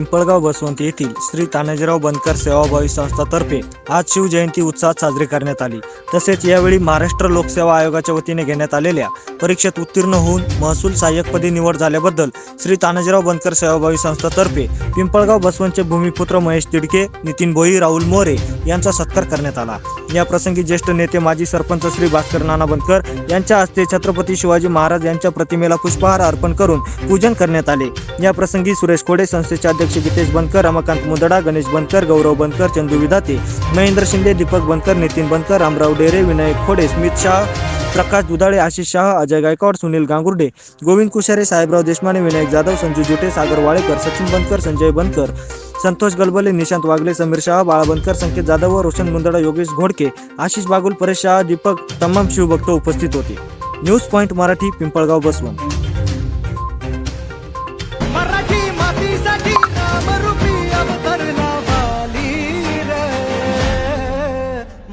पिंपळगाव बसवंत येथील श्री तानाजीराव बनकर सेवाभावी संस्थातर्फे आज शिवजयंती उत्साहात साजरी करण्यात आली. तसेच यावेळी महाराष्ट्र लोकसेवा आयोगाच्या वतीने घेण्यात आलेल्या परीक्षेत उत्तीर्ण होऊन महसूल सहाय्यकपदी निवड झाल्याबद्दल श्री तानाजीराव बनकर सेवाभावी संस्थातर्फे पिंपळगाव बसवंतचे भूमिपुत्र महेश तिडके नितीन भोई राहुल मोरे यांचा सत्कार करण्यात आला. या प्रसंगी ज्येष्ठ नेते माजी सरपंच श्री भास्कर नाना बनकर यांच्या हस्ते छत्रपती शिवाजी महाराज यांच्या प्रतिमेला पुष्पहार अर्पण करून पूजन करण्यात आले. या प्रसंगी सुरेश खोडे संस्थेचे अध्यक्ष गीतेश बनकर रमाकांत मुदडा गणेश बनकर गौरव बनकर चंदू विधाते महेंद्र शिंदे दीपक बनकर नितीन बनकर रामराव डेरे विनायक खोडे स्मित शाह प्रकाश दुधाळे आशिष शाह अजय गायकवाड सुनील गांगुर्डे गोविंद कुशारे साहेबराव देशमाने विनायक जाधव संजू जुटे सागर वाळेकर सचिन बनकर संजय बनकर संतोष गलबले निशांत वागले समीर शाह बाळा बनकर संकेत जाधव व रोशन मुंदडा योगेश घोडके आशिष बागुल परेश शाह दीपक तमाम शिवभक्त उपस्थित होते. News point Marathi Pimpalgaon Baswant.